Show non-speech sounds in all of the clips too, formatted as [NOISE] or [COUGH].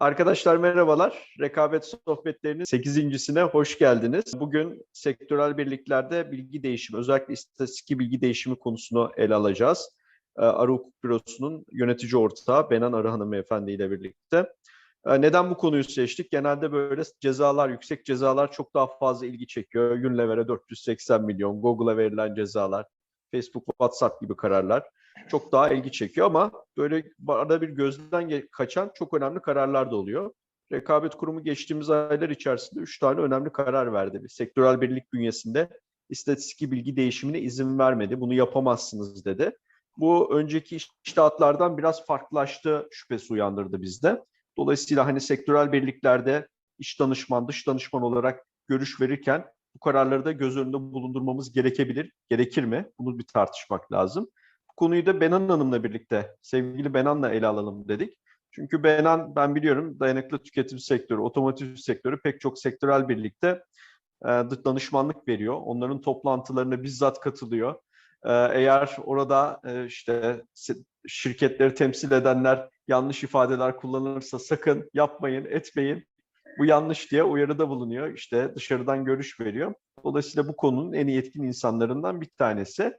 Arkadaşlar merhabalar. Rekabet sohbetlerinin 8.sine hoş geldiniz. Bugün sektörel birliklerde bilgi değişimi, özellikle istatistik bilgi değişimi konusunu ele alacağız. Ee, Arı Hukuk Bürosu'nun yönetici ortağı Benan Arı Hanımefendi ile birlikte. Ee, Neden bu konuyu seçtik? Genelde böyle cezalar, yüksek cezalar çok daha fazla ilgi çekiyor. Unilever'e 480 milyon, Google'a verilen cezalar, Facebook, WhatsApp gibi kararlar çok daha ilgi çekiyor ama böyle arada bir gözden kaçan çok önemli kararlar da oluyor. Rekabet Kurumu geçtiğimiz aylar içerisinde üç tane önemli karar verdi. Bir sektörel birlik bünyesinde istatistik bilgi değişimine izin vermedi. Bunu yapamazsınız dedi. Bu önceki iştahatlardan biraz farklılaştı şüphesi uyandırdı bizde. Dolayısıyla hani sektörel birliklerde iç danışman, dış danışman olarak görüş verirken bu kararları da göz önünde bulundurmamız gerekebilir, gerekir mi? Bunu bir tartışmak lazım konuyu da Benan Hanım'la birlikte, sevgili Benan'la ele alalım dedik. Çünkü Benan, ben biliyorum dayanıklı tüketim sektörü, otomotiv sektörü pek çok sektörel birlikte e, danışmanlık veriyor. Onların toplantılarına bizzat katılıyor. E, eğer orada e, işte şirketleri temsil edenler yanlış ifadeler kullanırsa sakın yapmayın, etmeyin. Bu yanlış diye uyarıda bulunuyor. İşte dışarıdan görüş veriyor. Dolayısıyla bu konunun en iyi etkin insanlarından bir tanesi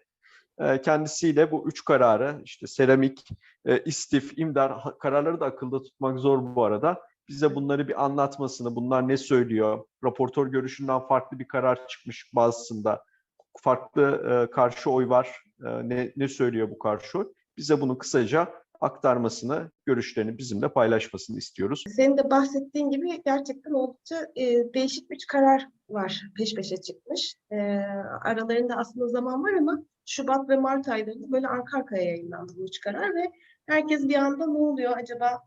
kendisiyle bu üç kararı işte seramik, istif, imdar kararları da akılda tutmak zor bu arada. Bize bunları bir anlatmasını, bunlar ne söylüyor, raportör görüşünden farklı bir karar çıkmış bazısında, farklı karşı oy var, ne, ne söylüyor bu karşı oy? Bize bunu kısaca aktarmasını, görüşlerini bizimle paylaşmasını istiyoruz. Senin de bahsettiğin gibi gerçekten oldukça e, değişik üç karar var peş peşe çıkmış. E, aralarında aslında zaman var ama Şubat ve Mart aylarında böyle arka arkaya yayınlandı bu üç karar ve herkes bir anda ne oluyor acaba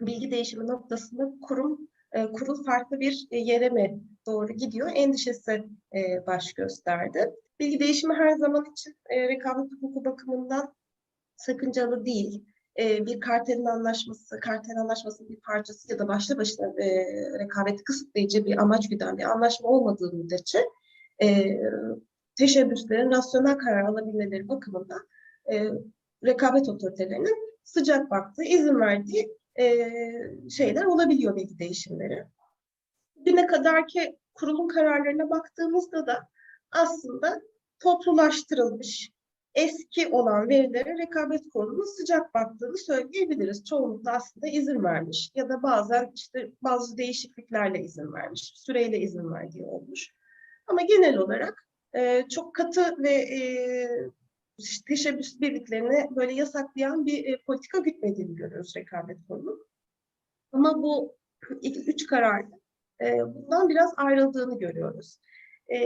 bilgi değişimi noktasında kurum e, kurul farklı bir e, yere mi doğru gidiyor endişesi e, baş gösterdi. Bilgi değişimi her zaman için e, rekabet hukuku bakımından sakıncalı değil. E, bir kartelin anlaşması, kartel anlaşmasının bir parçası ya da başlı başına e, rekabeti kısıtlayıcı bir amaç güden bir anlaşma olmadığı müddetçe e, teşebbüslerin rasyonel karar alabilmeleri bakımından e, rekabet otoritelerinin sıcak baktığı, izin verdiği e, şeyler olabiliyor bilgi değişimleri. Güne kadar ki kurulun kararlarına baktığımızda da aslında toplulaştırılmış, eski olan verilere rekabet kurulunun sıcak baktığını söyleyebiliriz. Çoğunlukla aslında izin vermiş ya da bazen işte bazı değişikliklerle izin vermiş, süreyle izin verdiği olmuş. Ama genel olarak e, çok katı ve e, teşebbüs birliklerini böyle yasaklayan bir e, politika gütmediğini görüyoruz rekabet kurulu. Ama bu iki, üç kararda e, bundan biraz ayrıldığını görüyoruz. E,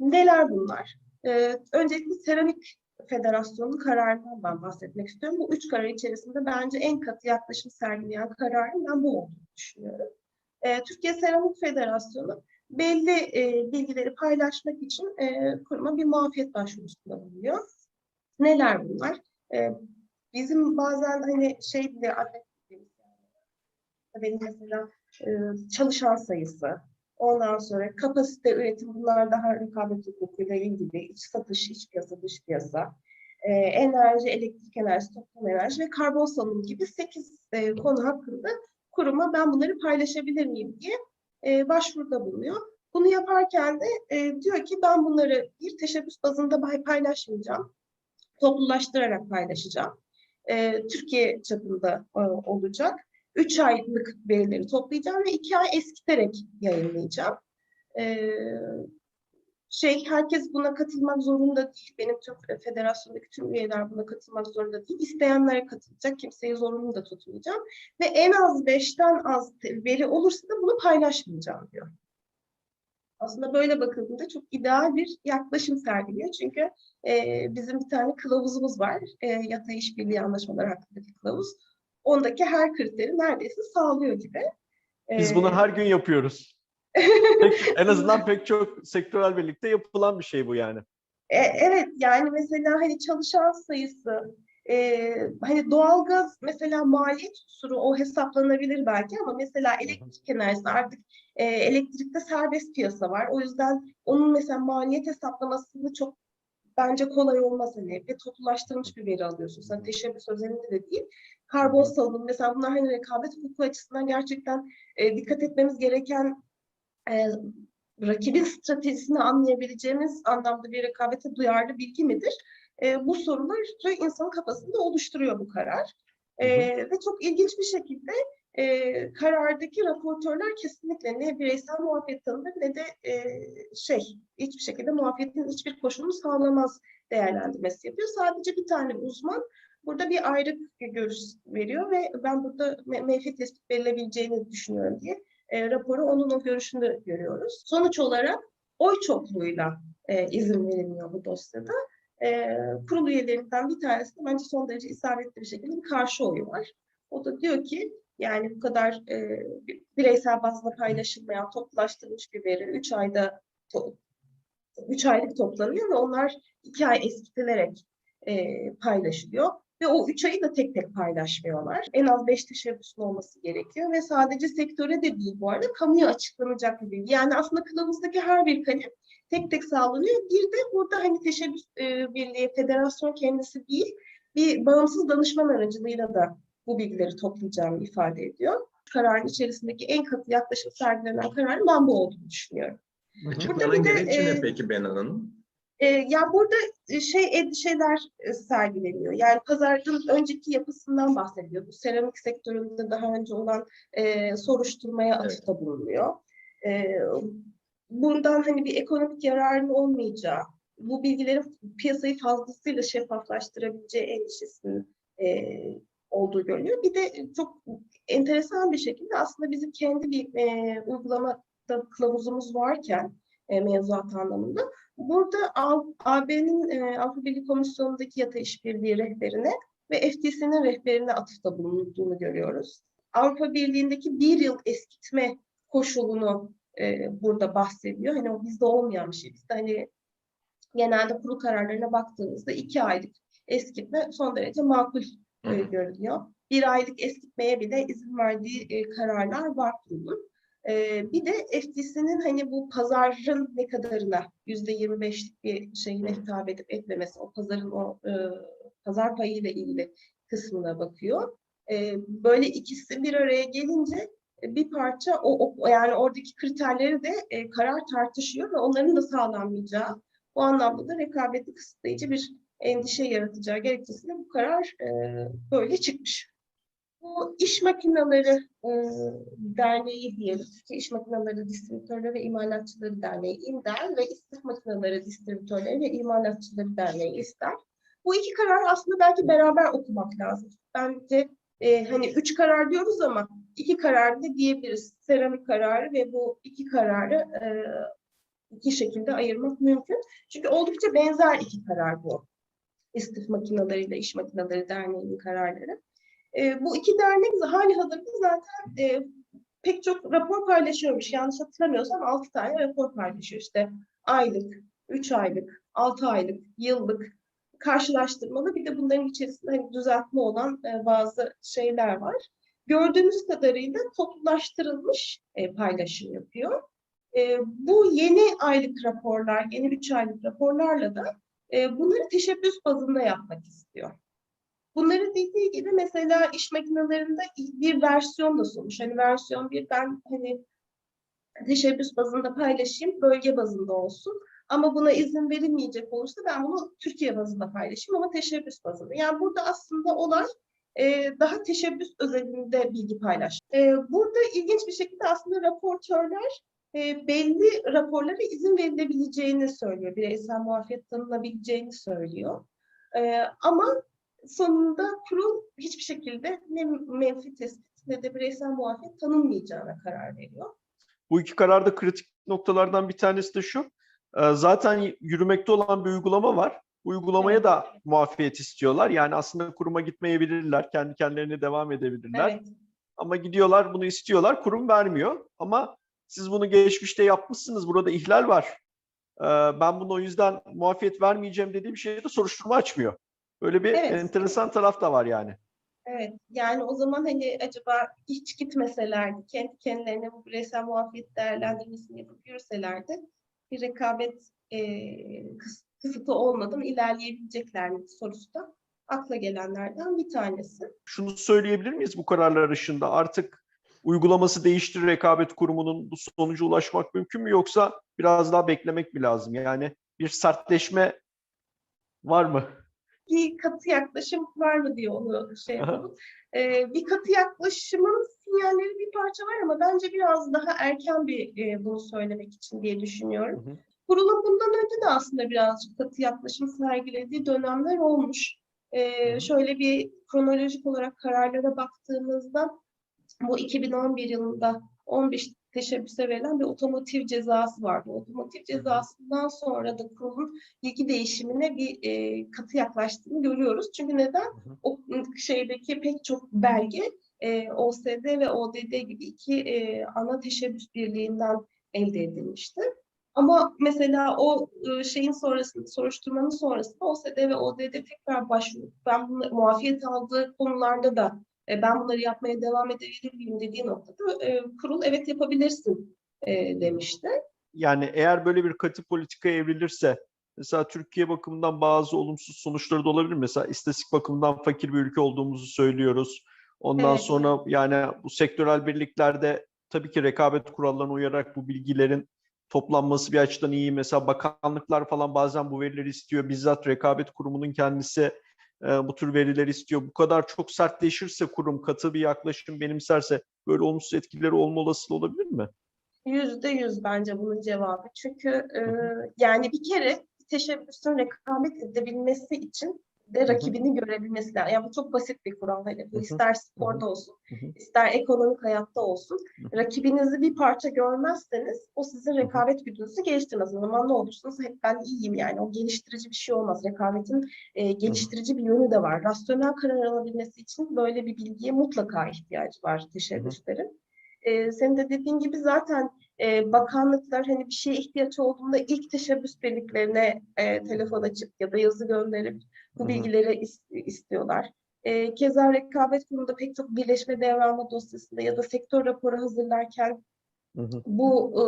neler bunlar? E, öncelikle Seramik Federasyonu'nun kararından ben bahsetmek istiyorum. Bu üç karar içerisinde bence en katı yaklaşım sergileyen kararın ben bu olduğunu düşünüyorum. E, Türkiye Seramik Federasyonu belli e, bilgileri paylaşmak için e, kuruma bir muafiyet başvurusunda bulunuyor. Neler bunlar? E, bizim bazen hani şey bile benim mesela e, çalışan sayısı, ondan sonra kapasite üretim bunlar daha rekabet hukukuyla ilgili iç satış, iç piyasa, dış piyasa, e, enerji, elektrik enerjisi, toplum enerji ve karbon salınımı gibi 8 e, konu hakkında kuruma ben bunları paylaşabilir miyim diye e, başvuruda bulunuyor. Bunu yaparken de e, diyor ki ben bunları bir teşebbüs bazında paylaşmayacağım. Toplulaştırarak paylaşacağım. E, Türkiye çapında e, olacak. Üç aylık verileri toplayacağım ve iki ay eskiterek yayınlayacağım. E, şey herkes buna katılmak zorunda değil. Benim tüm federasyondaki tüm üyeler buna katılmak zorunda değil. İsteyenler katılacak. Kimseyi zorunlu da tutmayacağım. Ve en az beşten az veri olursa da bunu paylaşmayacağım diyor. Aslında böyle bakıldığında çok ideal bir yaklaşım sergiliyor. Çünkü e, bizim bir tane kılavuzumuz var. E, yatay işbirliği anlaşmaları hakkındaki kılavuz. Ondaki her kriteri neredeyse sağlıyor gibi. Biz bunu her gün yapıyoruz. Pek, [LAUGHS] en azından pek çok sektörel birlikte yapılan bir şey bu yani. E, evet yani mesela hani çalışan sayısı, e, hani doğalgaz mesela maliyet unsuru o hesaplanabilir belki ama mesela elektrik enerjisi artık e, elektrikte serbest piyasa var. O yüzden onun mesela maliyet hesaplamasını çok bence kolay olmaz hani ve toplulaştırılmış bir veri alıyorsun. Sen teşebbüs özelinde de değil. karbon salınımı mesela bunlar hani rekabet hukuku açısından gerçekten e, dikkat etmemiz gereken e, rakibin stratejisini anlayabileceğimiz anlamda bir rekabete duyarlı bilgi midir? E, bu soruları insanın kafasında oluşturuyor bu karar. E, ve çok ilginç bir şekilde e, karardaki raportörler kesinlikle ne bireysel muafiyet tanımır ne de e, şey hiçbir şekilde muafiyetin hiçbir koşulunu sağlamaz değerlendirmesi yapıyor. Sadece bir tane uzman burada bir ayrık görüş veriyor ve ben burada me menfi tespit verilebileceğini düşünüyorum diye e, raporu onun o görüşünde görüyoruz. Sonuç olarak oy çokluğuyla e, izin verilmiyor bu dosyada. E, kurul üyelerinden bir tanesi de bence son derece isabetli bir şekilde karşı oyu var. O da diyor ki yani bu kadar e, bireysel bazda paylaşılmayan toplulaştırılmış bir veri 3 ayda 3 aylık toplanıyor ve onlar 2 ay eskitilerek e, paylaşılıyor. Ve o 3 ayı da tek tek paylaşmıyorlar. En az 5 teşebbüsün olması gerekiyor ve sadece sektöre de değil bu arada kamuya açıklanacak bir bilgi. Yani aslında kılavuzdaki her bir kalem tek tek sağlanıyor. Bir de burada hani teşebbüs e, birliği, federasyon kendisi değil, bir bağımsız danışman aracılığıyla da bu bilgileri toplayacağını ifade ediyor. Kararın içerisindeki en katı yaklaşım sergilenen kararın ben bu olduğunu düşünüyorum. Açıklanan gerekçe e, ne peki Benan Hanım? E, ya burada şey endişeler e, sergileniyor. Yani pazarın önceki yapısından bahsediyor. Bu seramik sektöründe daha önce olan e, soruşturmaya atıfta bulunuyor. E, bundan hani bir ekonomik yararın olmayacağı, bu bilgilerin piyasayı fazlasıyla şeffaflaştırabileceği endişesinin e, olduğu görülüyor. Bir de çok enteresan bir şekilde aslında bizim kendi bir e, uygulamada kılavuzumuz varken e, mevzuat anlamında burada AB'nin e, Avrupa Birliği Komisyonu'ndaki yata işbirliği rehberine ve FTC'nin rehberine atıfta bulunduğunu görüyoruz. Avrupa Birliği'ndeki bir yıl eskitme koşulunu e, burada bahsediyor. Hani o bizde olmayan bir şey. Bizde hani genelde kurul kararlarına baktığımızda iki aylık eskitme son derece makul e, görünüyor. Bir aylık eskitmeye bile izin verdiği e, kararlar var bunun. E, bir de FTC'nin hani bu pazarın ne kadarına yüzde yirmi beşlik bir şeyine hitap edip etmemesi, o pazarın o e, pazar payıyla ilgili kısmına bakıyor. E, böyle ikisi bir araya gelince bir parça o, o yani oradaki kriterleri de e, karar tartışıyor ve onların da sağlanmayacağı bu anlamda da rekabeti kısıtlayıcı bir endişe yaratacağı gerekçesiyle bu karar e, böyle çıkmış. Bu iş makineleri e, derneği diyelim. Türkiye İş Makineleri Distribütörleri ve İmalatçıları Derneği İMDER ve İstif Makineleri Distribütörleri ve İmalatçıları Derneği İSTER. Bu iki karar aslında belki beraber okumak lazım. Bence e, hani üç karar diyoruz ama iki karar da diyebiliriz. Seramik kararı ve bu iki kararı e, iki şekilde ayırmak mümkün. Çünkü oldukça benzer iki karar bu. İstif Makineleri ile İş Makineleri Derneği'nin kararları. E, bu iki dernek hali hazırda zaten e, pek çok rapor paylaşıyormuş. Yanlış hatırlamıyorsam 6 tane rapor paylaşıyor. İşte aylık, 3 aylık, 6 aylık, yıllık karşılaştırmalı. Bir de bunların içerisinde hani düzeltme olan e, bazı şeyler var. Gördüğünüz kadarıyla toplulaştırılmış e, paylaşım yapıyor. E, bu yeni aylık raporlar, yeni 3 aylık raporlarla da e, bunları teşebbüs bazında yapmak istiyor. Bunları dediği gibi mesela iş makinelerinde bir versiyon da sunmuş. Hani versiyon bir ben hani teşebbüs bazında paylaşayım, bölge bazında olsun. Ama buna izin verilmeyecek olursa ben bunu Türkiye bazında paylaşayım ama teşebbüs bazında. Yani burada aslında olay e, daha teşebbüs özelinde bilgi paylaş. E, burada ilginç bir şekilde aslında raportörler e, belli raporlara izin verilebileceğini söylüyor. Bireysel muafiyet tanınabileceğini söylüyor. E, ama sonunda kurul hiçbir şekilde ne menfi tespit ne de bireysel muafiyet tanınmayacağına karar veriyor. Bu iki kararda kritik noktalardan bir tanesi de şu. e, Zaten yürümekte olan bir uygulama var. Uygulamaya Evet. da muafiyet istiyorlar. Yani aslında kuruma gitmeyebilirler. Kendi kendilerine devam edebilirler. Evet. Ama gidiyorlar bunu istiyorlar. Kurum vermiyor. Ama siz bunu geçmişte yapmışsınız. Burada ihlal var. Ee, Ben bunu o yüzden muafiyet vermeyeceğim dediği bir şeyde soruşturma açmıyor. Böyle bir Evet. enteresan taraf da var yani. Evet, yani o zaman hani acaba hiç gitmeselerdi, kendi kendilerine bu bireysel muafiyet değerlendirmesini yapıp yürüselerdi, bir rekabet e, kıs- kısıtı olmadan ilerleyebilecekler mi sorusu da akla gelenlerden bir tanesi. Şunu söyleyebilir miyiz bu kararlar ışığında? Artık uygulaması değişti rekabet kurumunun bu sonuca ulaşmak mümkün mü yoksa biraz daha beklemek mi lazım? Yani bir sertleşme var mı? Bir katı yaklaşım var mı diye onu şey yapalım. Ee, bir katı yaklaşımın sinyalleri bir parça var ama bence biraz daha erken bir e, bunu söylemek için diye düşünüyorum. Hı hı. Kurulun bundan önce de aslında birazcık katı yaklaşım sergilediği dönemler olmuş. Ee, Hı hı. şöyle bir kronolojik olarak kararlara baktığımızda bu 2011 yılında 15 teşebbüse verilen bir otomotiv cezası vardı. Otomotiv cezasından sonra da kurulun bilgi değişimine bir e, katı yaklaştığını görüyoruz. Çünkü neden? O şeydeki pek çok belge e, OSD ve ODD gibi iki e, ana teşebbüs birliğinden elde edilmişti. Ama mesela o e, şeyin sonrasında, soruşturmanın sonrasında OSD ve ODD tekrar başvurup ben bunu muafiyet aldığı konularda da e, ben bunları yapmaya devam edebilir miyim dediği noktada e, kurul evet yapabilirsin e, demişti. Yani eğer böyle bir katı politika evrilirse mesela Türkiye bakımından bazı olumsuz sonuçları da olabilir. Mesela istatistik bakımından fakir bir ülke olduğumuzu söylüyoruz. Ondan Evet. sonra yani bu sektörel birliklerde tabii ki rekabet kurallarına uyarak bu bilgilerin toplanması bir açıdan iyi. Mesela bakanlıklar falan bazen bu verileri istiyor. Bizzat rekabet kurumunun kendisi bu tür verileri istiyor. Bu kadar çok sertleşirse kurum katı bir yaklaşım benimserse böyle olumsuz etkileri olma olasılığı olabilir mi? Yüzde yüz bence bunun cevabı. Çünkü e, yani bir kere teşebbüsün rekabet edebilmesi için de rakibini görebilmesi lazım. Yani bu çok basit bir kural. Hani bu ister sporda olsun, ister ekonomik hayatta olsun. Rakibinizi bir parça görmezseniz o sizin rekabet gücünüzü geliştirmez. O zaman ne olursunuz? Hep ben iyiyim yani. O geliştirici bir şey olmaz. Rekabetin e, geliştirici bir yönü de var. Rasyonel karar alabilmesi için böyle bir bilgiye mutlaka ihtiyacı var teşebbüslerin. E, senin de dediğin gibi zaten e, bakanlıklar hani bir şeye ihtiyaç olduğunda ilk teşebbüs birliklerine e, telefon açıp ya da yazı gönderip bu bilgileri is- istiyorlar. E, keza rekabet kurumunda pek çok birleşme devralma dosyasında ya da sektör raporu hazırlarken Hı hı. bu e,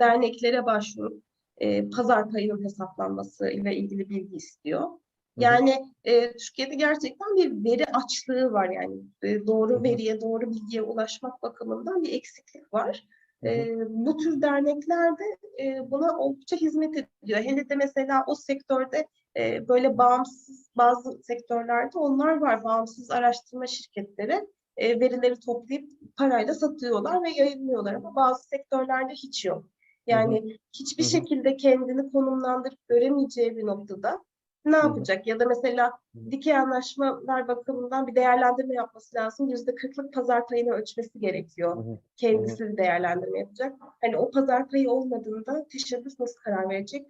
derneklere başvurup e, pazar payının hesaplanması ile ilgili bilgi istiyor. Yani e, Türkiye'de gerçekten bir veri açlığı var yani E, doğru veriye, doğru bilgiye ulaşmak bakımından bir eksiklik var. E, bu tür dernekler de e, buna oldukça hizmet ediyor. Hele de mesela o sektörde e, böyle bağımsız bazı sektörlerde onlar var. Bağımsız araştırma şirketleri e, verileri toplayıp parayla satıyorlar ve yayınlıyorlar ama bazı sektörlerde hiç yok. Yani hiçbir şekilde kendini konumlandırıp göremeyeceği bir noktada ne yapacak? Ya da mesela dikey anlaşmalar bakımından bir değerlendirme yapması lazım. Yüzde kırklık pazar payını ölçmesi gerekiyor. Kendisi değerlendirme yapacak. Hani o pazar payı olmadığında teşebbüs nasıl karar verecek?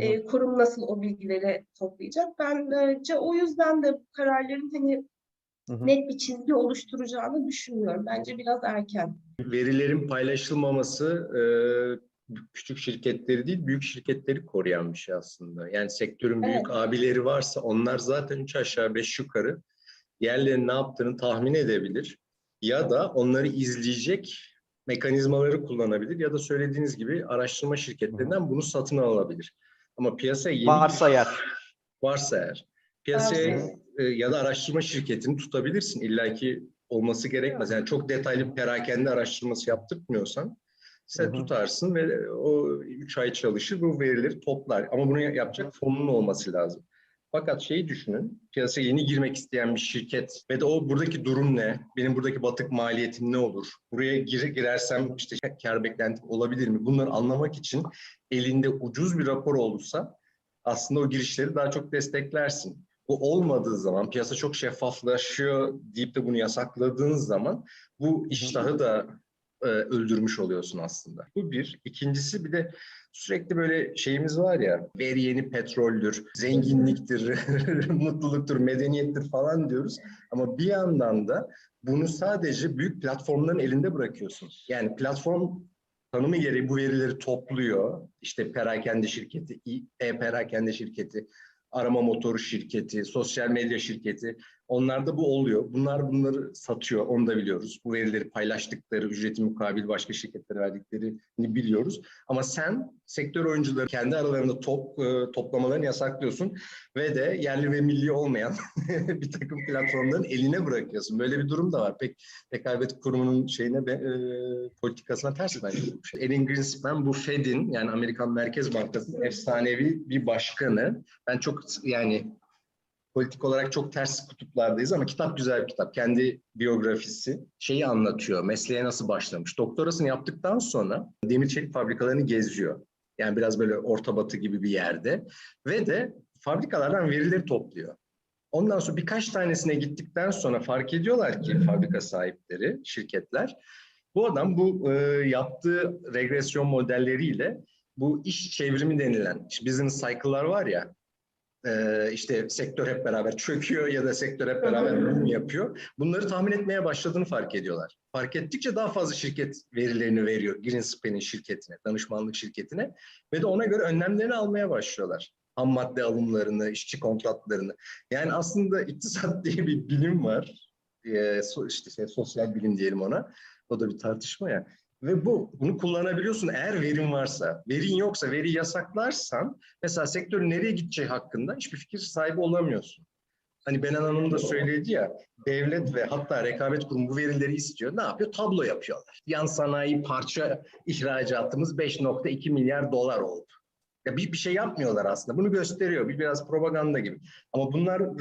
E, kurum nasıl o bilgileri toplayacak? Bence o yüzden de bu kararların hani net bir çizgi oluşturacağını düşünmüyorum. Bence biraz erken. Verilerin paylaşılmaması e, küçük şirketleri değil, büyük şirketleri koruyan bir şey aslında. Yani sektörün büyük Evet. abileri varsa onlar zaten üç aşağı beş yukarı yerlerin ne yaptığını tahmin edebilir. Ya da onları izleyecek mekanizmaları kullanabilir ya da söylediğiniz gibi araştırma şirketlerinden bunu satın alabilir. Ama piyasaya yeni Varsa eğer. varsa eğer piyasaya e, ya da araştırma şirketini tutabilirsin. İlla ki olması gerekmez. Yani çok detaylı perakende araştırması yaptırmıyorsan sen Hı hı. tutarsın ve o 3 ay çalışır bu verileri toplar. Ama bunu yapacak fonun olması lazım. Fakat şeyi düşünün, piyasaya yeni girmek isteyen bir şirket ve de o buradaki durum ne? Benim buradaki batık maliyetim ne olur? Buraya gir, girersem işte kar beklentim olabilir mi? Bunları anlamak için elinde ucuz bir rapor olursa aslında o girişleri daha çok desteklersin. Bu olmadığı zaman, piyasa çok şeffaflaşıyor deyip de bunu yasakladığın zaman bu iştahı da e, öldürmüş oluyorsun aslında. Bu bir. İkincisi bir de sürekli böyle şeyimiz var ya, veri yeni petroldür, zenginliktir, [LAUGHS] mutluluktur, medeniyettir falan diyoruz. Ama bir yandan da bunu sadece büyük platformların elinde bırakıyorsun. Yani platform tanımı gereği bu verileri topluyor. İşte perakende şirketi, e-perakende şirketi, arama motoru şirketi, sosyal medya şirketi. Onlarda bu oluyor. Bunlar bunları satıyor. Onu da biliyoruz. Bu verileri paylaştıkları, ücreti mukabil başka şirketlere verdiklerini biliyoruz. Ama sen sektör oyuncuları kendi aralarında top e, toplamalarını yasaklıyorsun ve de yerli ve milli olmayan [LAUGHS] bir takım platformların eline bırakıyorsun. Böyle bir durum da var. Pek rekabet kurumunun şeyine e, politikasına ters bence. bu şey. Elin Greenspan bu Fed'in yani Amerikan Merkez Bankası'nın efsanevi bir başkanı. Ben çok yani politik olarak çok ters kutuplardayız ama kitap güzel bir kitap. Kendi biyografisi şeyi anlatıyor. Mesleğe nasıl başlamış. Doktorasını yaptıktan sonra demir çelik fabrikalarını geziyor. Yani biraz böyle orta batı gibi bir yerde. Ve de fabrikalardan verileri topluyor. Ondan sonra birkaç tanesine gittikten sonra fark ediyorlar ki fabrika sahipleri, şirketler, bu adam bu e, yaptığı regresyon modelleriyle bu iş çevrimi denilen işte business cycle'lar var ya, e, işte sektör hep beraber çöküyor ya da sektör hep beraber boom yapıyor. Bunları tahmin etmeye başladığını fark ediyorlar. Fark ettikçe daha fazla şirket verilerini veriyor Greenspan'in şirketine, danışmanlık şirketine ve de ona göre önlemlerini almaya başlıyorlar. Ham madde alımlarını, işçi kontratlarını. Yani aslında iktisat [LAUGHS] diye bir bilim var. E, so- işte şey, sosyal bilim diyelim ona. O da bir tartışma ya. Ve bu bunu kullanabiliyorsun eğer verin varsa. Verin yoksa, veri yasaklarsan mesela sektörün nereye gideceği hakkında hiçbir fikir sahibi olamıyorsun. Hani Benan Hanım da söyledi ya, devlet ve hatta rekabet kurumu bu verileri istiyor. Ne yapıyor? Tablo yapıyorlar. Yan sanayi parça ihracatımız 5.2 milyar dolar oldu. Ya bir, bir şey yapmıyorlar aslında. Bunu gösteriyor. Bir biraz propaganda gibi. Ama bunların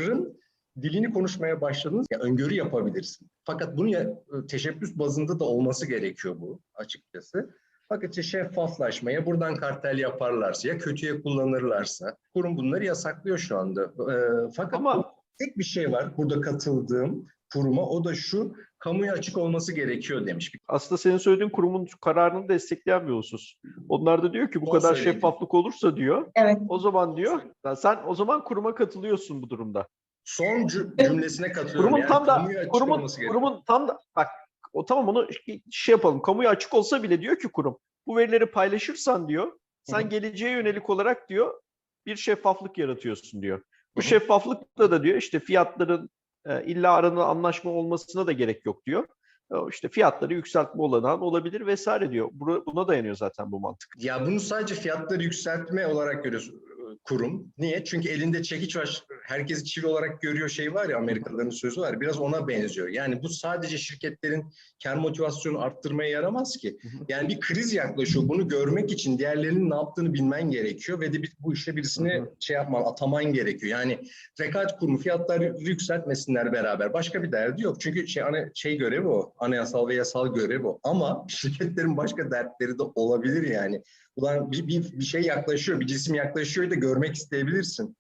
dilini konuşmaya başladınız ya öngörü yapabilirsin. Fakat bunu ya, teşebbüs bazında da olması gerekiyor bu açıkçası. Fakat işte şeffaflaşmaya buradan kartel yaparlarsa ya kötüye kullanırlarsa kurum bunları yasaklıyor şu anda. Ee, fakat Ama- tek bir şey var burada katıldığım kuruma o da şu kamuya açık olması gerekiyor demiş. Aslında senin söylediğin kurumun kararını destekleyen bir husus. Onlar da diyor ki bu O kadar söyledi. şeffaflık olursa diyor, Evet. o zaman diyor, sen o zaman kuruma katılıyorsun bu durumda. Son cü- cümlesine katılıyorum. Kurumun Yani tam da kurumun kurumun tam da bak o tamam onu şey yapalım. Kamuya açık olsa bile diyor ki kurum bu verileri paylaşırsan diyor sen Hı hı. geleceğe yönelik olarak diyor bir şeffaflık yaratıyorsun diyor. Bu Hı hı. şeffaflıkla da diyor işte fiyatların e, illa arada anlaşma olmasına da gerek yok diyor. E, işte fiyatları yükseltme olanağın olabilir vesaire diyor. Buna, dayanıyor zaten bu mantık. Ya bunu sadece fiyatları yükseltme olarak görüyor e, kurum. Niye? Çünkü elinde çekiç var. Herkesi çivi olarak görüyor şey var ya Amerikalıların sözü var. Biraz ona benziyor. Yani bu sadece şirketlerin kar motivasyonu arttırmaya yaramaz ki. Yani bir kriz yaklaşıyor. Bunu görmek için diğerlerinin ne yaptığını bilmen gerekiyor ve de bir, bu işe birisini şey yapman, ataman gerekiyor. Yani rekabet kurumu fiyatları yükseltmesinler beraber. Başka bir derdi yok. Çünkü şey, ana, şey görevi o. Anayasal ve yasal görevi o. Ama şirketlerin başka dertleri de olabilir yani. Ulan bir, bir, bir şey yaklaşıyor, bir cisim yaklaşıyor da görmek isteyebilirsin.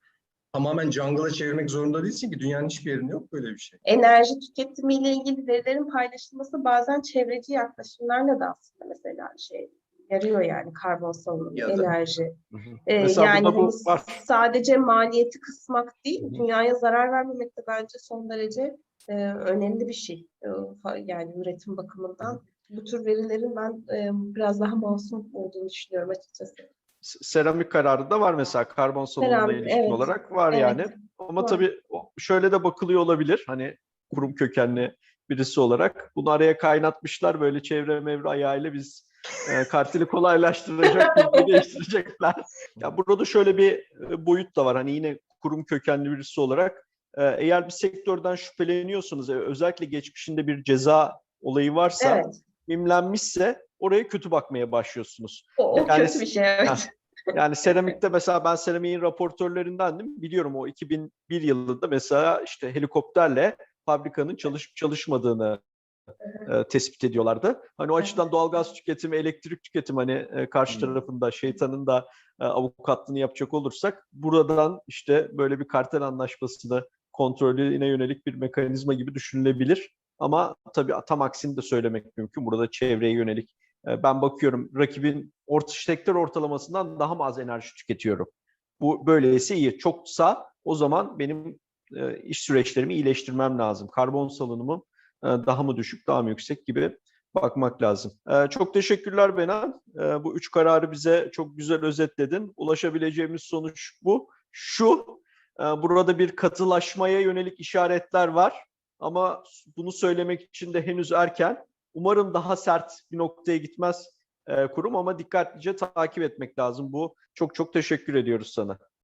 Tamamen jungle'a çevirmek zorunda değilsin ki dünyanın hiçbir yerinde yok böyle bir şey. Enerji tüketimiyle ilgili verilerin paylaşılması bazen çevreci yaklaşımlarla da aslında mesela şey yarıyor yani karbon salınımı, Ya da- enerji. Ee, Mesela yani hani var. sadece maliyeti kısmak değil, Hı hı. dünyaya zarar vermemek de bence son derece e, önemli bir şey. E, yani üretim bakımından bu tür verilerin ben e, biraz daha masum olduğunu düşünüyorum açıkçası. Seramik kararı da var mesela karbon Seramik, ilişkin evet. olarak var Evet. yani. Ama Var. tabii şöyle de bakılıyor olabilir. Hani kurum kökenli birisi olarak bunu araya kaynatmışlar böyle çevre mevre ayağıyla biz e, karteli kolaylaştıracak, [LAUGHS] değiştirecekler. Ya burada şöyle bir e, boyut da var. Hani yine kurum kökenli birisi olarak e, eğer bir sektörden şüpheleniyorsanız e, özellikle geçmişinde bir ceza olayı varsa, Evet, mimlenmişse oraya kötü bakmaya başlıyorsunuz. o, o Yani- kötü bir şey evet. Ha, Yani seramikte [LAUGHS] mesela ben seramiğin raportörlerindendim. Biliyorum o 2001 yılında mesela işte helikopterle fabrikanın çalışıp çalışmadığını e, tespit ediyorlardı. Hani o açıdan doğalgaz tüketimi, elektrik tüketimi hani e, karşı tarafında şeytanın da e, avukatlığını yapacak olursak buradan işte böyle bir kartel anlaşmasını kontrolüne yönelik bir mekanizma gibi düşünülebilir. Ama tabii tam aksini de söylemek mümkün. Burada çevreye yönelik ben bakıyorum rakibin orta sektör ortalamasından daha az enerji tüketiyorum. Bu böyleyse iyi. Çoksa o zaman benim e, iş süreçlerimi iyileştirmem lazım. Karbon salınımım e, daha mı düşük, daha mı yüksek gibi bakmak lazım. E, çok teşekkürler Benan. Bu üç kararı bize çok güzel özetledin. Ulaşabileceğimiz sonuç bu. Şu, Ee, Burada bir katılaşmaya yönelik işaretler var ama bunu söylemek için de henüz erken. Umarım daha sert bir noktaya gitmez kurum ama dikkatlice takip etmek lazım. Bu çok çok teşekkür ediyoruz sana.